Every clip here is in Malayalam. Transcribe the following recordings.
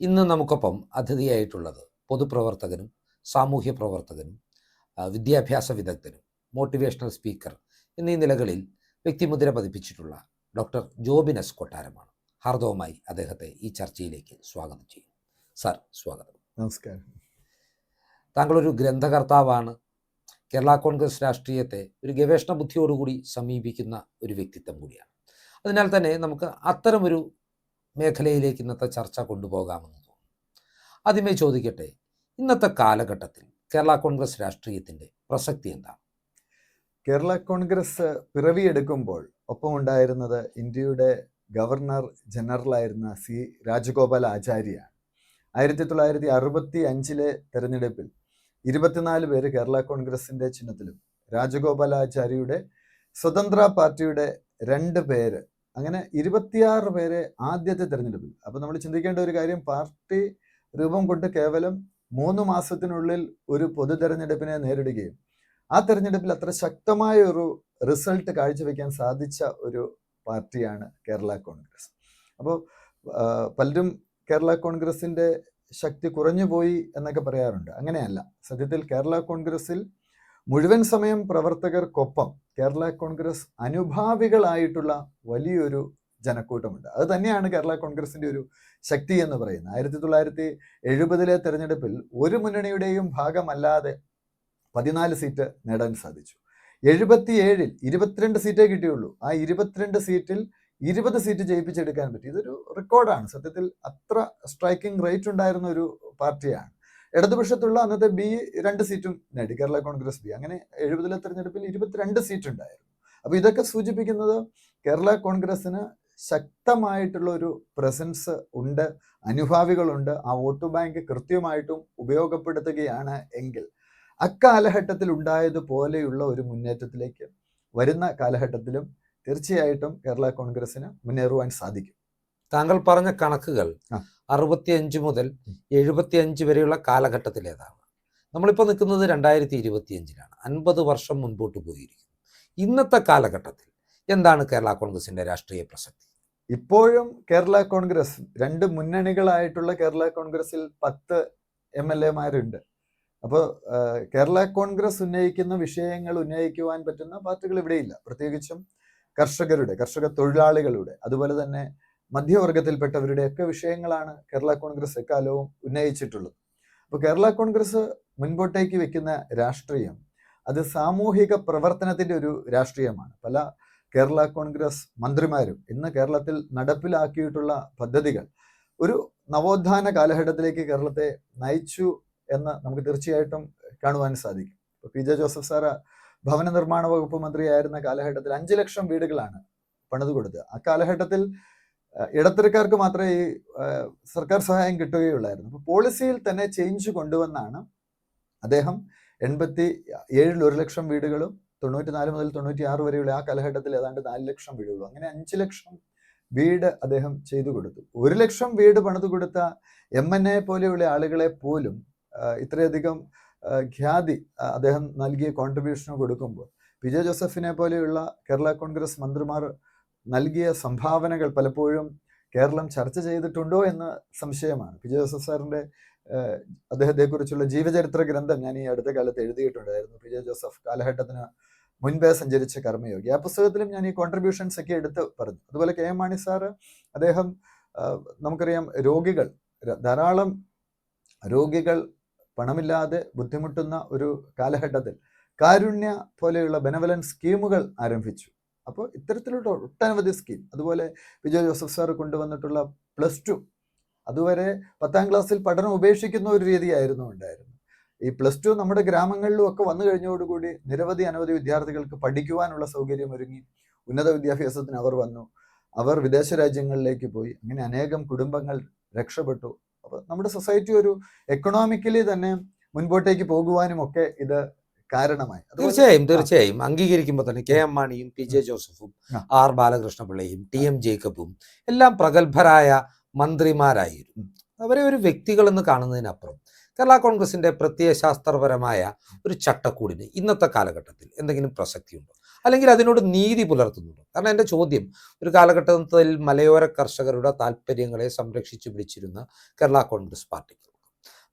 ഇന്ന് നമുക്കൊപ്പം അതിഥിയായിട്ടുള്ളത് പൊതുപ്രവർത്തകനും സാമൂഹ്യ പ്രവർത്തകനും വിദ്യാഭ്യാസ വിദഗ്ധനും മോട്ടിവേഷണൽ സ്പീക്കർ എന്നീ നിലകളിൽ വ്യക്തിമുദ്ര പതിപ്പിച്ചിട്ടുള്ള ഡോക്ടർ ജോബിനസ് കൊട്ടാരമാണ്. ഹാർദവുമായി അദ്ദേഹത്തെ ഈ ചർച്ചയിലേക്ക് സ്വാഗതം ചെയ്യും. സാർ സ്വാഗതം. നമസ്കാരം. താങ്കളൊരു ഗ്രന്ഥകർത്താവാണ്. കേരള കോൺഗ്രസ് രാഷ്ട്രീയത്തെ ഒരു ഗവേഷണ ബുദ്ധിയോടുകൂടി സമീപിക്കുന്ന ഒരു വ്യക്തിത്വം കൂടിയാണ്. അതിനാൽ തന്നെ നമുക്ക് അത്തരമൊരു മേഖലയിലേക്ക് ഇന്നത്തെ ചർച്ച കൊണ്ടുപോകാമെന്ന് തോന്നുന്നു. ആദ്യമേ ചോദിക്കട്ടെ ഇന്നത്തെ കാലഘട്ടത്തിൽ കേരള കോൺഗ്രസ് രാഷ്ട്രീയത്തിന്റെ പ്രസക്തി എന്താണ്? കേരള കോൺഗ്രസ് പിറവിയെടുക്കുമ്പോൾ ഒപ്പമുണ്ടായിരുന്നത് ഇന്ത്യയുടെ ഗവർണർ ജനറലായിരുന്ന സി രാജഗോപാൽ ആചാര്യ ആയിരത്തി തൊള്ളായിരത്തി അറുപത്തി അഞ്ചിലെ തെരഞ്ഞെടുപ്പിൽ ഇരുപത്തിനാല് പേര് കേരള കോൺഗ്രസിന്റെ ചിഹ്നത്തിലും രാജഗോപാലാചാര്യയുടെ സ്വതന്ത്ര പാർട്ടിയുടെ രണ്ട് പേര് അങ്ങനെ ഇരുപത്തിയാറ് പേരെ ആദ്യത്തെ തെരഞ്ഞെടുപ്പിൽ. അപ്പൊ നമ്മൾ ചിന്തിക്കേണ്ട ഒരു കാര്യം പാർട്ടി രൂപം കൊണ്ട് കേവലം മൂന്ന് മാസത്തിനുള്ളിൽ ഒരു പൊതു തെരഞ്ഞെടുപ്പിനെ നേരിടുകയും ആ തെരഞ്ഞെടുപ്പിൽ അത്ര ശക്തമായ ഒരു റിസൾട്ട് കാഴ്ചവെക്കാൻ സാധിച്ച ഒരു പാർട്ടിയാണ് കേരള കോൺഗ്രസ്. അപ്പോൾ പലരും കേരള കോൺഗ്രസിന്റെ ശക്തി കുറഞ്ഞുപോയി എന്നൊക്കെ പറയാറുണ്ട്. അങ്ങനെയല്ല. സത്യത്തിൽ കേരള കോൺഗ്രസിൽ മുഴുവൻ സമയം പ്രവർത്തകർക്കൊപ്പം കേരള കോൺഗ്രസ് അനുഭാവികളായിട്ടുള്ള വലിയൊരു ജനക്കൂട്ടമുണ്ട്. അത് തന്നെയാണ് കേരള കോൺഗ്രസിന്റെ ഒരു ശക്തി എന്ന് പറയുന്നത്. ആയിരത്തി തൊള്ളായിരത്തി എഴുപതിലെ തെരഞ്ഞെടുപ്പിൽ ഒരു മുന്നണിയുടെയും ഭാഗമല്ലാതെ പതിനാല് സീറ്റ് നേടാൻ സാധിച്ചു. എഴുപത്തിയേഴിൽ ഇരുപത്തിരണ്ട് സീറ്റേ കിട്ടിയുള്ളൂ. ആ ഇരുപത്തിരണ്ട് സീറ്റിൽ ഇരുപത് സീറ്റ് ജയിപ്പിച്ചെടുക്കാൻ പറ്റി. ഇതൊരു റെക്കോർഡാണ്. സത്യത്തിൽ അത്ര സ്ട്രൈക്കിംഗ് റേറ്റ് ഉണ്ടായിരുന്ന ഒരു പാർട്ടിയാണ്. ഇടതുപക്ഷത്തുള്ള അന്നത്തെ ബി രണ്ട് സീറ്റും നേടി കേരള കോൺഗ്രസ് ബി അങ്ങനെ എഴുപതിലെ തെരഞ്ഞെടുപ്പിൽ ഇരുപത്തിരണ്ട് സീറ്റ് ഉണ്ടായിരുന്നു അപ്പൊ ഇതൊക്കെ സൂചിപ്പിക്കുന്നത് കേരള കോൺഗ്രസ്സിന് ശക്തമായിട്ടുള്ള ഒരു പ്രസൻസ് ഉണ്ട് അനുഭാവികളുണ്ട് ആ വോട്ട് ബാങ്ക് കൃത്യമായിട്ടും ഉപയോഗപ്പെടുത്തുകയാണ് എങ്കിൽ അക്കാലഘട്ടത്തിൽ ഉണ്ടായതുപോലെയുള്ള ഒരു മുന്നേറ്റത്തിലേക്ക് വരുന്ന കാലഘട്ടത്തിലും തീർച്ചയായിട്ടും കേരള കോൺഗ്രസ്സിന് മുന്നേറുവാൻ സാധിക്കും. താങ്കൾ പറഞ്ഞ കണക്കുകൾ. അറുപത്തിയഞ്ച് മുതൽ എഴുപത്തിയഞ്ച് വരെയുള്ള കാലഘട്ടത്തിലേതാണ് നമ്മളിപ്പോൾ നിൽക്കുന്നത് രണ്ടായിരത്തി ഇരുപത്തിയഞ്ചിലാണ് അൻപത് വർഷം മുൻപോട്ട് പോയിരിക്കുന്നു. ഇന്നത്തെ കാലഘട്ടത്തിൽ എന്താണ് കേരള കോൺഗ്രസിന്റെ രാഷ്ട്രീയ പ്രസക്തി? ഇപ്പോഴും കേരള കോൺഗ്രസ് രണ്ട് മുന്നണികളായിട്ടുള്ള കേരള കോൺഗ്രസിൽ പത്ത് എം എൽ എമാരുണ്ട്. അപ്പോൾ കേരള കോൺഗ്രസ് ഉന്നയിക്കുന്ന വിഷയങ്ങൾ ഉന്നയിക്കുവാൻ പറ്റുന്ന പാർട്ടികൾ ഇവിടെയില്ല. പ്രത്യേകിച്ചും കർഷകരുടെ കർഷക തൊഴിലാളികളുടെ അതുപോലെ തന്നെ മധ്യവർഗത്തിൽപ്പെട്ടവരുടെ ഒക്കെ വിഷയങ്ങളാണ് കേരള കോൺഗ്രസ് എക്കാലവും ഉന്നയിച്ചിട്ടുള്ളത്. അപ്പോൾ കേരള കോൺഗ്രസ് മുൻപോട്ടേക്ക് വെക്കുന്ന രാഷ്ട്രീയം അത് സാമൂഹിക പ്രവർത്തനത്തിന്റെ ഒരു രാഷ്ട്രീയമാണ്. പല കേരള കോൺഗ്രസ് മന്ത്രിമാരും ഇന്ന് കേരളത്തിൽ നടപ്പിലാക്കിയിട്ടുള്ള പദ്ധതികൾ ഒരു നവോത്ഥാന കാലഘട്ടത്തിലേക്ക് കേരളത്തെ നയിച്ചു എന്ന് നമുക്ക് തീർച്ചയായിട്ടും കാണുവാൻ സാധിക്കും. ഇപ്പോൾ പി ജെ ജോസഫ് സാറ് ഭവന നിർമ്മാണ വകുപ്പ് മന്ത്രിയായിരുന്ന കാലഘട്ടത്തിൽ അഞ്ച് ലക്ഷം വീടുകളാണ് പണിത് കൊടുത്തത് ആ കാലഘട്ടത്തിൽ ഇടത്തരക്കാർക്ക് മാത്രമേ ഈ സർക്കാർ സഹായം കിട്ടുകയുള്ളായിരുന്നു. അപ്പൊ പോളിസിയിൽ തന്നെ ചേഞ്ച് കൊണ്ടുവന്നാണ് അദ്ദേഹം എൺപത്തി ഏഴിൽ ഒരു ലക്ഷം വീടുകളും തൊണ്ണൂറ്റി നാല് മുതൽ തൊണ്ണൂറ്റി ആറ് വരെയുള്ള ആ കാലഘട്ടത്തിൽ ഏതാണ്ട് നാല് ലക്ഷം വീടുകളും അങ്ങനെ അഞ്ച് ലക്ഷം വീട് അദ്ദേഹം ചെയ്തു കൊടുത്തു. ഒരു ലക്ഷം വീട് പണിത് കൊടുത്ത എം എൻ എ പോലെയുള്ള ആളുകളെ പോലും ഇത്രയധികം ഖ്യാതി അദ്ദേഹം നൽകിയ കോൺട്രിബ്യൂഷന് കൊടുക്കുമ്പോൾ ജെ ജോസഫിനെ പോലെയുള്ള കേരള കോൺഗ്രസ് മന്ത്രിമാർ നൽകിയ സംഭാവനകൾ പലപ്പോഴും കേരളം ചർച്ച ചെയ്തിട്ടുണ്ടോ എന്ന സംശയമാണ്. പി ജോസഫ് സാറിന്റെ അദ്ദേഹത്തെക്കുറിച്ചുള്ള ജീവചരിത്ര ഗ്രന്ഥം ഞാൻ ഈ അടുത്ത കാലത്ത് എഴുതിയിട്ടുണ്ടായിരുന്നു. പി ജെ ജോസഫ് കാലഘട്ടത്തിന് മുൻപേ സഞ്ചരിച്ച കർമ്മയോഗി. ആ പുസ്തകത്തിലും ഞാൻ ഈ കോൺട്രിബ്യൂഷൻസ് ഒക്കെ എടുത്ത് പറഞ്ഞു. അതുപോലെ കെ എം മാണി സാറ് അദ്ദേഹം നമുക്കറിയാം രോഗികൾ ധാരാളം രോഗികൾ പണമില്ലാതെ ബുദ്ധിമുട്ടുന്ന ഒരു കാലഘട്ടത്തിൽ കാരുണ്യ പോലെയുള്ള ബെനവലൻ സ്കീമുകൾ ആരംഭിച്ചു. അപ്പോൾ ഇത്തരത്തിലുള്ള ഒട്ടനവധി സ്കീം അതുപോലെ വിജയ ജോസഫ് സാർ കൊണ്ടുവന്നിട്ടുള്ള പ്ലസ് ടു അതുവരെ പത്താം ക്ലാസ്സിൽ പഠനം ഉപേക്ഷിക്കുന്ന ഒരു രീതിയായിരുന്നു ഉണ്ടായിരുന്നു ഈ പ്ലസ് ടു നമ്മുടെ ഗ്രാമങ്ങളിലും ഒക്കെ വന്നു കഴിഞ്ഞതോടുകൂടി നിരവധി അനവധി വിദ്യാർത്ഥികൾക്ക് പഠിക്കുവാനുള്ള സൗകര്യം ഒരുങ്ങി. ഉന്നത വിദ്യാഭ്യാസത്തിന് അവർ വന്നു. അവർ വിദേശ രാജ്യങ്ങളിലേക്ക് പോയി. അങ്ങനെ അനേകം കുടുംബങ്ങൾ രക്ഷപ്പെട്ടു. അപ്പോൾ നമ്മുടെ സൊസൈറ്റി ഒരു എക്കണോമിക്കലി തന്നെ മുൻപോട്ടേക്ക് പോകുവാനും ഒക്കെ ഇത് കാരണമായി. തീർച്ചയായും തീർച്ചയായും. അംഗീകരിക്കുമ്പോൾ തന്നെ കെ എം മാണിയും പി ജെ ജോസഫും. ആർ ബാലകൃഷ്ണപിള്ളയും ടി എം ജേക്കബും എല്ലാം പ്രഗത്ഭരായ മന്ത്രിമാരായിരുന്നു. അവരെ ഒരു വ്യക്തികളെന്ന് കാണുന്നതിനപ്പുറം കേരള കോൺഗ്രസിന്റെ പ്രത്യയശാസ്ത്രപരമായ ഒരു ചട്ടക്കൂടിന് ഇന്നത്തെ കാലഘട്ടത്തിൽ എന്തെങ്കിലും പ്രസക്തിയുണ്ടോ? അല്ലെങ്കിൽ അതിനോട് നീതി പുലർത്തുന്നുണ്ടോ? കാരണം എന്റെ ചോദ്യം ഒരു കാലഘട്ടത്തിൽ മലയോര കർഷകരുടെ താല്പര്യങ്ങളെ സംരക്ഷിച്ചു പിടിച്ചിരുന്ന കേരള കോൺഗ്രസ് പാർട്ടിക്ക്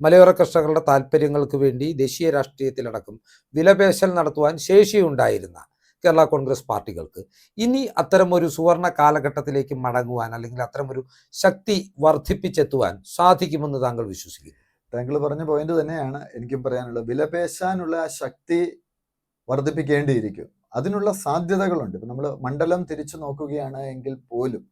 മലയോര കർഷകരുടെ താല്പര്യങ്ങൾക്ക് വേണ്ടി ദേശീയ രാഷ്ട്രീയത്തിലടക്കം വിലപേശൽ നടത്തുവാൻ ശേഷിയുണ്ടായിരുന്ന കേരള കോൺഗ്രസ് പാർട്ടികൾക്ക് ഇനി അത്തരമൊരു സുവർണ കാലഘട്ടത്തിലേക്ക് മടങ്ങുവാൻ അല്ലെങ്കിൽ അത്തരമൊരു ശക്തി വർദ്ധിപ്പിച്ചെത്തുവാൻ സാധിക്കുമെന്ന് താങ്കൾ വിശ്വസിക്കുന്നു. താങ്കൾ പറഞ്ഞ പോയിന്റ് തന്നെയാണ് എനിക്കും പറയാനുള്ളത്. വിലപേശാനുള്ള ശക്തി വർദ്ധിപ്പിക്കേണ്ടിയിരിക്കും. അതിനുള്ള സാധ്യതകളുണ്ട്. ഇപ്പം നമ്മൾ മണ്ഡലം തിരിച്ചു നോക്കുകയാണ് എങ്കിൽ പോലും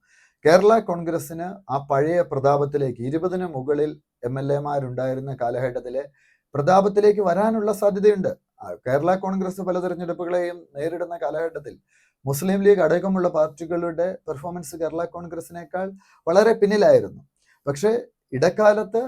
കേരള കോൺഗ്രസിന് ആ പഴയ പ്രതാപത്തിലേക്ക് ഇരുപതിന് മുകളിൽ എം എൽ എമാരുണ്ടായിരുന്ന കാലഘട്ടത്തിലെ പ്രതാപത്തിലേക്ക് വരാനുള്ള സാധ്യതയുണ്ട്. കേരള കോൺഗ്രസ് പല തെരഞ്ഞെടുപ്പുകളെയും നേരിടുന്ന കാലഘട്ടത്തിൽ മുസ്ലിം ലീഗ് അടക്കമുള്ള പാർട്ടികളുടെ പെർഫോമൻസ് കേരള കോൺഗ്രസിനേക്കാൾ വളരെ പിന്നിലായിരുന്നു. പക്ഷേ ഇടക്കാലത്ത്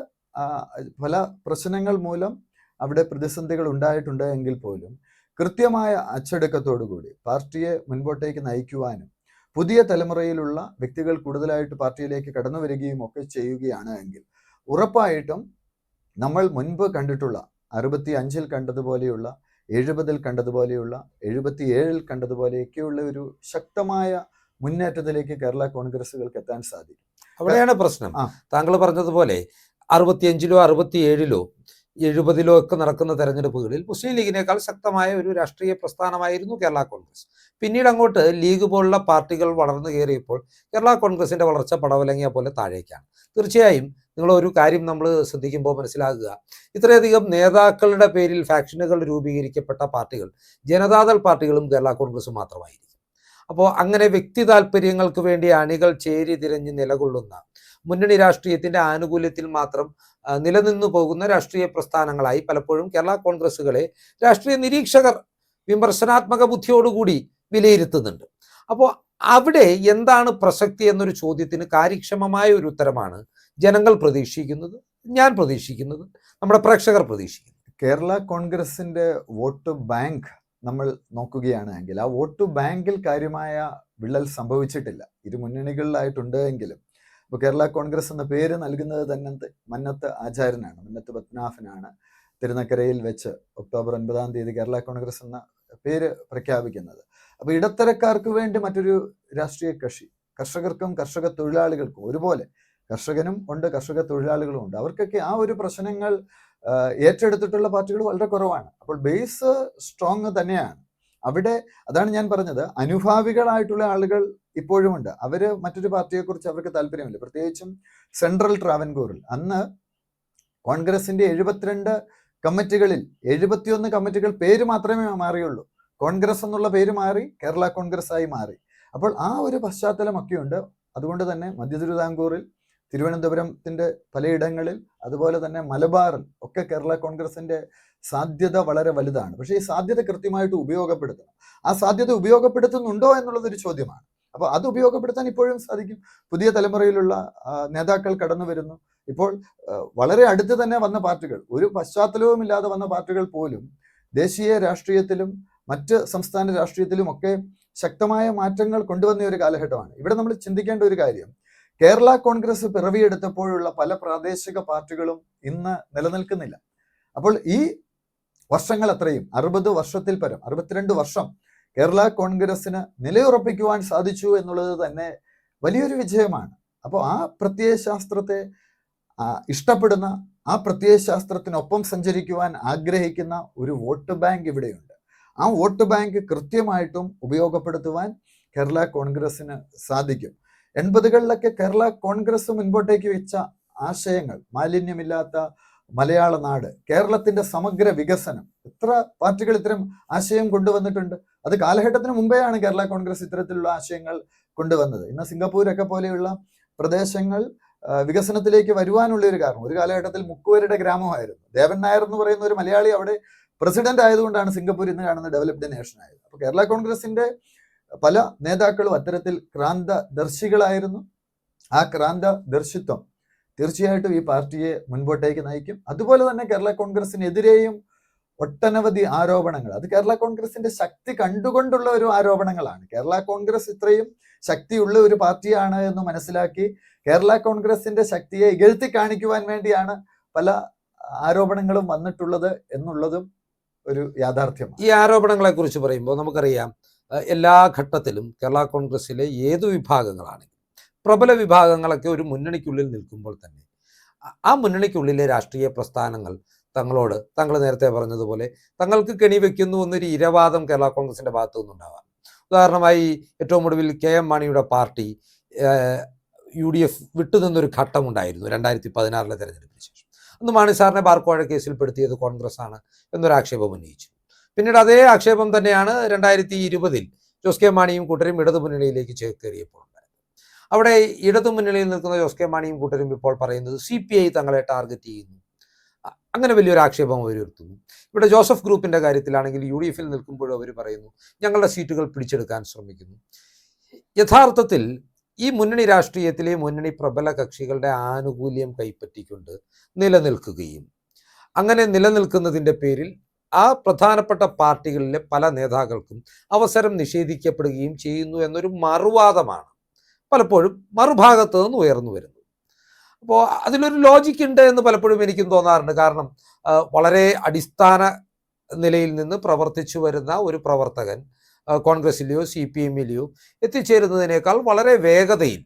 പല പ്രശ്നങ്ങൾ മൂലം അവിടെ പ്രതിസന്ധികൾ ഉണ്ടായിട്ടുണ്ട് എങ്കിൽ പോലും കൃത്യമായ അച്ചടക്കത്തോടുകൂടി പാർട്ടിയെ മുൻപോട്ടേക്ക് നയിക്കുവാനും പുതിയ തലമുറയിലുള്ള വ്യക്തികൾ കൂടുതലായിട്ട് പാർട്ടിയിലേക്ക് കടന്നു വരികയും ഒക്കെ ചെയ്യുകയാണ് എങ്കിൽ ഉറപ്പായിട്ടും നമ്മൾ മുൻപ് കണ്ടിട്ടുള്ള അറുപത്തി അഞ്ചിൽ കണ്ടതുപോലെയുള്ള എഴുപതിൽ കണ്ടതുപോലെയുള്ള എഴുപത്തി ഏഴിൽ കണ്ടതുപോലെയൊക്കെയുള്ള ഒരു ശക്തമായ മുന്നേറ്റത്തിലേക്ക് കേരള കോൺഗ്രസുകൾക്ക് എത്താൻ സാധിക്കും. അവിടെയാണ് പ്രശ്നം. താങ്കൾ പറഞ്ഞതുപോലെ അറുപത്തിയഞ്ചിലോ അറുപത്തിയേഴിലോ എഴുപതിലോ ഒക്കെ നടക്കുന്ന തെരഞ്ഞെടുപ്പുകളിൽ മുസ്ലിം ലീഗിനേക്കാൾ ശക്തമായ ഒരു രാഷ്ട്രീയ പ്രസ്ഥാനമായിരുന്നു കേരള കോൺഗ്രസ്. പിന്നീട് അങ്ങോട്ട് ലീഗ് പോലുള്ള പാർട്ടികൾ വളർന്നു കയറിയപ്പോൾ കേരള കോൺഗ്രസിന്റെ വളർച്ച പടവലങ്ങിയ പോലെ താഴേക്കാണ്. തീർച്ചയായും നിങ്ങൾ ഒരു കാര്യം നമ്മൾ ശ്രദ്ധിക്കുമ്പോൾ മനസ്സിലാകുക. ഇത്രയധികം നേതാക്കളുടെ പേരിൽ ഫാക്ഷനുകൾ രൂപീകരിക്കപ്പെട്ട പാർട്ടികൾ ജനതാദൾ പാർട്ടികളും കേരള കോൺഗ്രസും മാത്രമായിരിക്കും. അപ്പോൾ അങ്ങനെ വ്യക്തി താല്പര്യങ്ങൾക്ക് വേണ്ടി അണികൾ ചേരി തിരഞ്ഞ് നിലകൊള്ളുന്ന മുന്നണി രാഷ്ട്രീയത്തിന്റെ ആനുകൂല്യത്തിൽ മാത്രം നിലനിന്നു പോകുന്ന രാഷ്ട്രീയ പ്രസ്ഥാനങ്ങളായി പലപ്പോഴും കേരള കോൺഗ്രസ്സുകളെ രാഷ്ട്രീയ നിരീക്ഷകർ വിമർശനാത്മക ബുദ്ധിയോടുകൂടി വിലയിരുത്തുന്നുണ്ട്. അപ്പോൾ അവിടെ എന്താണ് പ്രസക്തി എന്നൊരു ചോദ്യത്തിന് കാര്യക്ഷമമായ ഒരു ഉത്തരമാണ് ജനങ്ങൾ പ്രതീക്ഷിക്കുന്നത് ഞാൻ പ്രതീക്ഷിക്കുന്നത് നമ്മുടെ പ്രേക്ഷകർ പ്രതീക്ഷിക്കുന്നത്. കേരള കോൺഗ്രസിന്റെ വോട്ട് ബാങ്ക് നമ്മൾ നോക്കുകയാണ് എങ്കിൽ ആ വോട്ട് ബാങ്കിൽ കാര്യമായ വിള്ളൽ സംഭവിച്ചിട്ടില്ല. ഇരു മുന്നണികളിലായിട്ടുണ്ട് എങ്കിലും ഇപ്പോൾ കേരള കോൺഗ്രസ് എന്ന പേര് നൽകുന്നത് തന്നെ മന്നത്ത് ആചാര്യനാണ് മന്നത്ത് പത്മനാഭനാണ്. തിരുനക്കരയിൽ വെച്ച് ഒക്ടോബർ ഒൻപതാം തീയതി കേരള കോൺഗ്രസ് എന്ന പേര് പ്രഖ്യാപിക്കുന്നത്. അപ്പോൾ ഇടത്തരക്കാർക്ക് വേണ്ടി മറ്റൊരു രാഷ്ട്രീയ കക്ഷി കർഷകർക്കും കർഷക തൊഴിലാളികൾക്കും ഒരുപോലെ കർഷകനും ഉണ്ട് കർഷക തൊഴിലാളികളും ഉണ്ട്. അവർക്കൊക്കെ ആ ഒരു പ്രശ്നങ്ങൾ ഏറ്റെടുത്തിട്ടുള്ള പാർട്ടികൾ വളരെ കുറവാണ്. അപ്പോൾ ബേസ് സ്ട്രോങ് തന്നെയാണ്. അവിടെ അതാണ് ഞാൻ പറഞ്ഞത്. അനുഭാവികളായിട്ടുള്ള ആളുകൾ ഇപ്പോഴുമുണ്ട്. അവർ മറ്റൊരു പാർട്ടിയെക്കുറിച്ച് അവർക്ക് താല്പര്യമില്ല. പ്രത്യേകിച്ചും സെൻട്രൽ ട്രാവൻകൂറിൽ. അന്ന് കോൺഗ്രസിന്റെ എഴുപത്തിരണ്ട് കമ്മിറ്റികളിൽ എഴുപത്തിയൊന്ന് കമ്മിറ്റികൾ പേര് മാത്രമേ മാറിയുള്ളൂ. കോൺഗ്രസ് എന്നുള്ള പേര് മാറി കേരള കോൺഗ്രസ് ആയി മാറി. അപ്പോൾ ആ ഒരു പശ്ചാത്തലമൊക്കെയുണ്ട്. അതുകൊണ്ട് തന്നെ മധ്യ തിരുവിതാംകൂറിൽ തിരുവനന്തപുരത്തിന്റെ പലയിടങ്ങളിൽ അതുപോലെ തന്നെ മലബാറിൽ ഒക്കെ കേരള കോൺഗ്രസിന്റെ സാധ്യത വളരെ വലുതാണ്. പക്ഷേ ഈ സാധ്യത കൃത്യമായിട്ട് ഉപയോഗപ്പെടുത്തണം. ആ സാധ്യത ഉപയോഗപ്പെടുത്തുന്നുണ്ടോ എന്നുള്ളതൊരു ചോദ്യമാണ്. അപ്പോൾ അത് ഉപയോഗപ്പെടുത്താൻ ഇപ്പോഴും സാധിക്കും. പുതിയ തലമുറയിലുള്ള നേതാക്കൾ കടന്നു വരുന്നു. ഇപ്പോൾ വളരെ അടുത്ത് തന്നെ വന്ന പാർട്ടികൾ ഒരു പശ്ചാത്തലവും ഇല്ലാതെ വന്ന പാർട്ടികൾ പോലും ദേശീയ രാഷ്ട്രീയത്തിലും മറ്റ് സംസ്ഥാന രാഷ്ട്രീയത്തിലും ഒക്കെ ശക്തമായ മാറ്റങ്ങൾ കൊണ്ടുവന്ന ഒരു കാലഘട്ടമാണ്. ഇവിടെ നമ്മൾ ചിന്തിക്കേണ്ട ഒരു കാര്യം കേരള കോൺഗ്രസ് പിറവിയെടുത്തപ്പോഴുള്ള പല പ്രാദേശിക പാർട്ടികളും ഇന്ന് നിലനിൽക്കുന്നില്ല. അപ്പോൾ ഈ വർഷങ്ങൾ അത്രയും അറുപത് വർഷത്തിൽ പരം അറുപത്തിരണ്ട് വർഷം കേരള കോൺഗ്രസിന് നിലയുറപ്പിക്കുവാൻ സാധിച്ചു എന്നുള്ളത് തന്നെ വലിയൊരു വിജയമാണ്. അപ്പോൾ ആ പ്രത്യയശാസ്ത്രത്തെ ഇഷ്ടപ്പെടുന്ന ആ പ്രത്യയശാസ്ത്രത്തിനൊപ്പം സഞ്ചരിക്കുവാൻ ആഗ്രഹിക്കുന്ന ഒരു വോട്ട് ബാങ്ക് ഇവിടെയുണ്ട്. ആ വോട്ട് ബാങ്ക് കൃത്യമായിട്ടും ഉപയോഗപ്പെടുത്തുവാൻ കേരള കോൺഗ്രസ്സിന് സാധിക്കും. എൺപതുകളിലൊക്കെ കേരള കോൺഗ്രസ് മുൻപോട്ടേക്ക് വെച്ച ആശയങ്ങൾ മാലിന്യമില്ലാത്ത മലയാള നാട് കേരളത്തിന്റെ സമഗ്ര വികസനം. എത്ര പാർട്ടികൾ ഇത്തരം ആശയം കൊണ്ടുവന്നിട്ടുണ്ട്. അത് കാലഘട്ടത്തിന് മുമ്പെയാണ് കേരള കോൺഗ്രസ് ഇത്തരത്തിലുള്ള ആശയങ്ങൾ കൊണ്ടുവന്നത്. ഇന്ന് സിംഗപ്പൂരൊക്കെ പോലെയുള്ള പ്രദേശങ്ങൾ വികസനത്തിലേക്ക് വരുവാനുള്ള ഒരു കാരണം. ഒരു കാലഘട്ടത്തിൽ മുക്കുവരുടെ ഗ്രാമമായിരുന്നു. ദേവൻ നായർ എന്ന് പറയുന്ന ഒരു മലയാളി അവിടെ പ്രസിഡന്റ് ആയതുകൊണ്ടാണ് സിംഗപ്പൂർ ഇന്ന് കാണുന്ന ഡെവലപ്ഡ് നേഷൻ ആയത്. അപ്പോൾ കേരള കോൺഗ്രസിന്റെ പല നേതാക്കളും അത്തരത്തിൽ ക്രാന്ത ദർശികളായിരുന്നു ആ ക്രാന്ത ദർശിത്വം തീർച്ചയായിട്ടും ഈ പാർട്ടിയെ മുൻപോട്ടേക്ക് നയിക്കും. അതുപോലെ തന്നെ കേരള കോൺഗ്രസിനെതിരെയും ഒട്ടനവധി ആരോപണങ്ങൾ. അത് കേരള കോൺഗ്രസിന്റെ ശക്തി കണ്ടുകൊണ്ടുള്ള ഒരു ആരോപണങ്ങളാണ്. കേരള കോൺഗ്രസ് ഇത്രയും ശക്തിയുള്ള ഒരു പാർട്ടിയാണ് എന്ന് മനസ്സിലാക്കി കേരള കോൺഗ്രസിന്റെ ശക്തിയെ ഇകഴ്ത്തി കാണിക്കുവാൻ വേണ്ടിയാണ് പല ആരോപണങ്ങളും വന്നിട്ടുള്ളത് എന്നുള്ളതും ഒരു യാഥാർത്ഥ്യമാണ്. ഈ ആരോപണങ്ങളെ കുറിച്ച് പറയുമ്പോൾ നമുക്കറിയാം എല്ലാ ഘട്ടത്തിലും കേരള കോൺഗ്രസ്സിലെ ഏത് വിഭാഗങ്ങളാണെങ്കിലും പ്രബല വിഭാഗങ്ങളൊക്കെ ഒരു മുന്നണിക്കുള്ളിൽ നിൽക്കുമ്പോൾ തന്നെ ആ- മുന്നണിക്കുള്ളിലെ രാഷ്ട്രീയ പ്രസ്ഥാനങ്ങൾ തങ്ങളോട് തങ്ങൾ നേരത്തെ പറഞ്ഞതുപോലെ തങ്ങൾക്ക് കെണി വെക്കുന്നു എന്നൊരു ഇരവാദം കേരള കോൺഗ്രസിന്റെ ഭാഗത്തു നിന്നുണ്ടാവാം ഉദാഹരണമായി ഏറ്റവും ഒടുവിൽ കെ എം മാണിയുടെ പാർട്ടി യു ഡി എഫ് വിട്ടുനിന്നൊരു ഘട്ടമുണ്ടായിരുന്നു രണ്ടായിരത്തി പതിനാറിലെ തെരഞ്ഞെടുപ്പിന് ശേഷം. അന്ന് മാണി സാറിനെ ബാർക്കോഴ കേസിൽ പെടുത്തിയത് കോൺഗ്രസ് ആണ് എന്നൊരു ആക്ഷേപം ഉന്നയിച്ചു. പിന്നീട് അതേ ആക്ഷേപം തന്നെയാണ് രണ്ടായിരത്തി ഇരുപതിൽ ജോസ് കെ മാണിയും കൂട്ടരും ഇടതുമുന്നണിയിലേക്ക് ചേക്കേറിയപ്പോൾ അവിടെ ഇടതുമുന്നണിയിൽ നിൽക്കുന്ന ജോസ് കെ മാണിയും കൂട്ടരും ഇപ്പോൾ പറയുന്നത് സി പി ഐ തങ്ങളെ ടാർഗറ്റ് ചെയ്യുന്നു. അങ്ങനെ വലിയൊരു ആക്ഷേപം അവർ ഉയർത്തുന്നു. ഇവിടെ ജോസഫ് ഗ്രൂപ്പിന്റെ കാര്യത്തിലാണെങ്കിൽ യു ഡി എഫിൽ നിൽക്കുമ്പോഴും അവർ പറയുന്നു ഞങ്ങളുടെ സീറ്റുകൾ പിടിച്ചെടുക്കാൻ ശ്രമിക്കുന്നു. യഥാർത്ഥത്തിൽ ഈ മുന്നണി രാഷ്ട്രീയത്തിലെ മുന്നണി പ്രബല കക്ഷികളുടെ ആനുകൂല്യം കൈപ്പറ്റിക്കൊണ്ട് നിലനിൽക്കുകയും അങ്ങനെ നിലനിൽക്കുന്നതിന്റെ പേരിൽ ആ പ്രധാനപ്പെട്ട പാർട്ടികളിലെ പല നേതാക്കൾക്കും അവസരം നിഷേധിക്കപ്പെടുകയും ചെയ്യുന്നു എന്നൊരു മറുവാദമാണ് പലപ്പോഴും മറുഭാഗത്തു നിന്ന് ഉയർന്നു വരുന്നത്. അപ്പോൾ അതിലൊരു ലോജിക്ക് ഉണ്ട് എന്ന് പലപ്പോഴും എനിക്കും തോന്നാറുണ്ട്. കാരണം വളരെ അടിസ്ഥാന നിലയിൽ നിന്ന് പ്രവർത്തിച്ചു വരുന്ന ഒരു പ്രവർത്തകൻ കോൺഗ്രസിലെയോ സി പി എമ്മിലെയോ എത്തിച്ചേരുന്നതിനേക്കാൾ വളരെ വേഗതയിൽ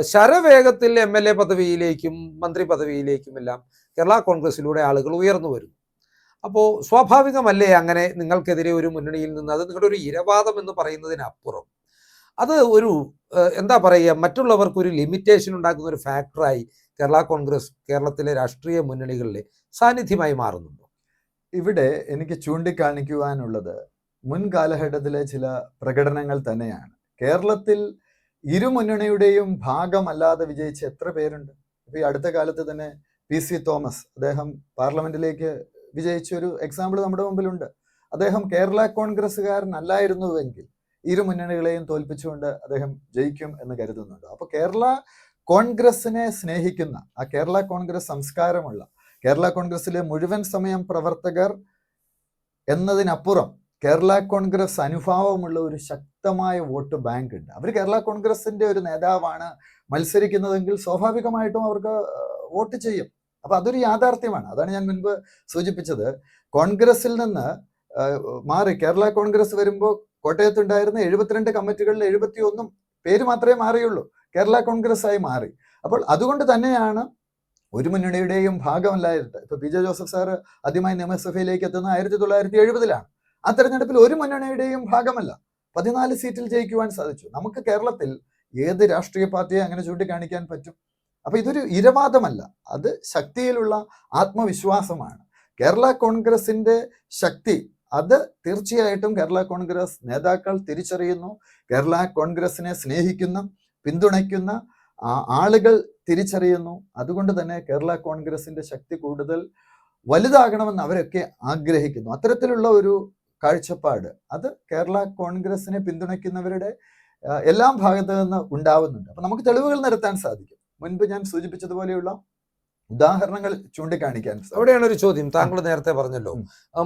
ശരവേഗത്തിൽ എം എൽ എ പദവിയിലേക്കും മന്ത്രി പദവിയിലേക്കുമെല്ലാം കേരള കോൺഗ്രസിലൂടെ ആളുകൾ ഉയർന്നു വരുന്നു അപ്പോൾ സ്വാഭാവികമല്ലേ അങ്ങനെ നിങ്ങൾക്കെതിരെ ഒരു മുന്നണിയിൽ നിന്ന് അത് നിങ്ങളുടെ ഒരു ഇരവാദം എന്ന് പറയുന്നതിനപ്പുറം? അത് ഒരു എന്താ പറയുക മറ്റുള്ളവർക്ക് ഒരു ലിമിറ്റേഷൻ ഉണ്ടാക്കുന്ന ഒരു ഫാക്ടറായി കേരള കോൺഗ്രസ് കേരളത്തിലെ രാഷ്ട്രീയ മുന്നണികളിലെ സാന്നിധ്യമായി മാറുന്നുണ്ടോ? ഇവിടെ എനിക്ക് ചൂണ്ടിക്കാണിക്കുവാനുള്ളത് മുൻ കാലഘട്ടത്തിലെ ചില പ്രകടനങ്ങൾ തന്നെയാണ്. കേരളത്തിൽ ഇരു മുന്നണിയുടെയും ഭാഗമല്ലാതെ വിജയിച്ച എത്ര പേരുണ്ട്? ഇപ്പോൾ ഈ അടുത്ത കാലത്ത് തന്നെ പി സി തോമസ് അദ്ദേഹം പാർലമെന്റിലേക്ക് വിജയിച്ച ഒരു എക്സാമ്പിൾ നമ്മുടെ മുമ്പിലുണ്ട്. അദ്ദേഹം കേരള കോൺഗ്രസ്സുകാരനല്ലായിരുന്നുവെങ്കിൽ ഇരു മുന്നണികളെയും തോൽപ്പിച്ചുകൊണ്ട് അദ്ദേഹം ജയിക്കും എന്ന് കരുതുന്നുണ്ട്. അപ്പൊ കേരള കോൺഗ്രസിനെ സ്നേഹിക്കുന്ന ആ കേരള കോൺഗ്രസ് സംസ്കാരമുള്ള കേരള കോൺഗ്രസിലെ മുഴുവൻ സമയം പ്രവർത്തകർ എന്നതിനപ്പുറം കേരള കോൺഗ്രസ് അനുഭാവമുള്ള ഒരു ശക്തമായ വോട്ട് ബാങ്ക് ഉണ്ട്. അവർ കേരള കോൺഗ്രസിന്റെ ഒരു നേതാവാണ് മത്സരിക്കുന്നതെങ്കിൽ സ്വാഭാവികമായിട്ടും അവർക്ക് വോട്ട് ചെയ്യും. അപ്പൊ അതൊരു യാഥാർത്ഥ്യമാണ്. അതാണ് ഞാൻ മുൻപ് സൂചിപ്പിച്ചത്. കോൺഗ്രസിൽ നിന്ന് മാറി കേരള കോൺഗ്രസ് വരുമ്പോൾ കോട്ടയത്തുണ്ടായിരുന്ന എഴുപത്തിരണ്ട് കമ്മിറ്റികളിൽ എഴുപത്തി ഒന്നും പേര് മാത്രമേ മാറിയുള്ളൂ. കേരള കോൺഗ്രസ് ആയി മാറി. അപ്പോൾ അതുകൊണ്ട് തന്നെയാണ് ഒരു മുന്നണിയുടെയും ഭാഗമല്ലായിരുന്നത്. ഇപ്പൊ പി ജെ ജോസഫ് സാറ് ആദ്യമായി നിയമസഭയിലേക്ക് എത്തുന്ന ആയിരത്തി തൊള്ളായിരത്തി എഴുപതിലാണ് ആ തെരഞ്ഞെടുപ്പിൽ ഒരു മുന്നണിയുടെയും ഭാഗമല്ല. പതിനാല് സീറ്റിൽ ജയിക്കുവാൻ സാധിച്ചു. നമുക്ക് കേരളത്തിൽ ഏത് രാഷ്ട്രീയ പാർട്ടിയെ അങ്ങനെ ചൂണ്ടിക്കാണിക്കാൻ പറ്റും? അപ്പൊ ഇതൊരു ഇരവാദമല്ല. അത് ശക്തിയിലുള്ള ആത്മവിശ്വാസമാണ്. കേരള കോൺഗ്രസിന്റെ ശക്തി അത് തീർച്ചയായിട്ടും കേരള കോൺഗ്രസ് നേതാക്കൾ തിരിച്ചറിയുന്നു. കേരള കോൺഗ്രസിനെ സ്നേഹിക്കുന്ന പിന്തുണയ്ക്കുന്ന ആളുകൾ തിരിച്ചറിയുന്നു. അതുകൊണ്ട് തന്നെ കേരള കോൺഗ്രസിന്റെ ശക്തി കൂടുതൽ വലുതാകണമെന്ന് അവരൊക്കെ ആഗ്രഹിക്കുന്നു. അത്തരത്തിലുള്ള ഒരു കാഴ്ചപ്പാട് അത് കേരള കോൺഗ്രസിനെ പിന്തുണയ്ക്കുന്നവരുടെ എല്ലാം ഭാഗത്തു നിന്ന് ഉണ്ടാവുന്നുണ്ട്. അപ്പൊ നമുക്ക് തെളിവുകൾ നിരത്താൻ സാധിക്കും. മുൻപ് ഞാൻ സൂചിപ്പിച്ചതുപോലെയുള്ള ഉദാഹരണങ്ങൾ ചൂണ്ടിക്കാണിക്കാൻ അവിടെയാണ് ഒരു ചോദ്യം താങ്കൾ നേരത്തെ പറഞ്ഞല്ലോ.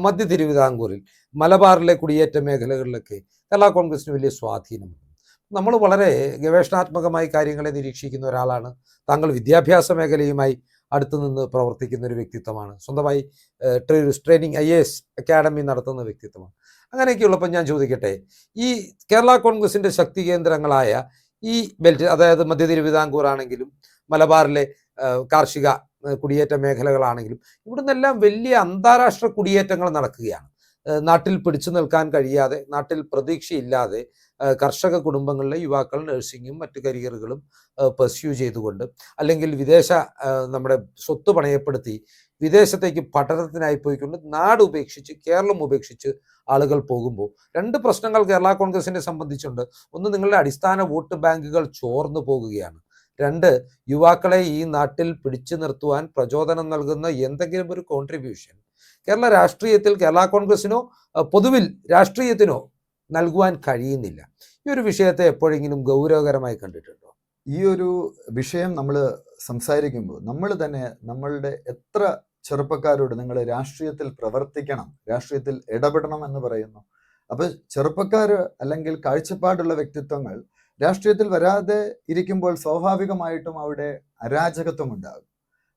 മധ്യ തിരുവിതാംകൂറിൽ മലബാറിലെ കുടിയേറ്റ മേഖലകളിലൊക്കെ കേരള കോൺഗ്രസിന് വലിയ സ്വാധീനമുണ്ട്. നമ്മൾ വളരെ ഗവേഷണാത്മകമായി കാര്യങ്ങളെ നിരീക്ഷിക്കുന്ന ഒരാളാണ്. താങ്കൾ വിദ്യാഭ്യാസ മേഖലയുമായി അടുത്തു നിന്ന് പ്രവർത്തിക്കുന്ന ഒരു വ്യക്തിത്വമാണ്. സ്വന്തമായി ട്രെയിനിങ് ഐ എസ് അക്കാഡമി നടത്തുന്ന വ്യക്തിത്വമാണ്. അങ്ങനെയൊക്കെയുള്ളപ്പോൾ ഞാൻ ചോദിക്കട്ടെ ഈ കേരള കോൺഗ്രസിന്റെ ശക്തി കേന്ദ്രങ്ങളായ ഈ ബെൽറ്റ് അതായത് മധ്യ തിരുവിതാംകൂർ ആണെങ്കിലും മലബാറിലെ കാർഷിക കുടിയേറ്റ മേഖലകളാണെങ്കിലും ഇവിടുന്നെല്ലാം വലിയ അന്താരാഷ്ട്ര കുടിയേറ്റങ്ങൾ നടക്കുകയാണ്. നാട്ടിൽ പിടിച്ചു നിൽക്കാൻ കഴിയാതെ നാട്ടിൽ പ്രതീക്ഷയില്ലാതെ കർഷക കുടുംബങ്ങളിലെ യുവാക്കൾ നഴ്സിങ്ങും മറ്റ് കരിയറുകളും പെർസ്യൂ ചെയ്തുകൊണ്ട് അല്ലെങ്കിൽ വിദേശ നമ്മുടെ സ്വത്ത് പണയപ്പെടുത്തി വിദേശത്തേക്ക് പഠനത്തിനായി പോയിക്കൊണ്ട് നാട് ഉപേക്ഷിച്ച് കേരളം ഉപേക്ഷിച്ച് ആളുകൾ പോകുമ്പോൾ രണ്ട് പ്രശ്നങ്ങൾ കേരള കോൺഗ്രസിനെ സംബന്ധിച്ചുണ്ട്. ഒന്ന് നിങ്ങളുടെ അടിസ്ഥാന വോട്ട് ബാങ്കുകൾ ചോർന്നു പോകുകയാണ്. രണ്ട് യുവാക്കളെ ഈ നാട്ടിൽ പിടിച്ചു നിർത്തുവാൻ പ്രചോദനം നൽകുന്ന എന്തെങ്കിലും ഒരു കോൺട്രിബ്യൂഷൻ കേരള രാഷ്ട്രീയത്തിൽ കേരള കോൺഗ്രസിനോ പൊതുവിൽ രാഷ്ട്രീയത്തിനോ നൽകുവാൻ കഴിയുന്നില്ല. ഈ ഒരു വിഷയത്തെ എപ്പോഴെങ്കിലും ഗൗരവകരമായി കണ്ടിട്ടുണ്ടോ? ഈ ഒരു വിഷയം നമ്മൾ സംസാരിക്കുമ്പോൾ നമ്മൾ തന്നെ നമ്മളുടെ എത്ര ചെറുപ്പക്കാരോട് നിങ്ങൾ രാഷ്ട്രീയത്തിൽ പ്രവർത്തിക്കണം രാഷ്ട്രീയത്തിൽ ഇടപെടണം എന്ന് പറയുന്നു. അപ്പൊ ചെറുപ്പക്കാർ അല്ലെങ്കിൽ കാഴ്ചപ്പാടുള്ള വ്യക്തിത്വങ്ങൾ രാഷ്ട്രീയത്തിൽ വരാതെ ഇരിക്കുമ്പോൾ സ്വാഭാവികമായിട്ടും അവിടെ അരാജകത്വം ഉണ്ടാകും.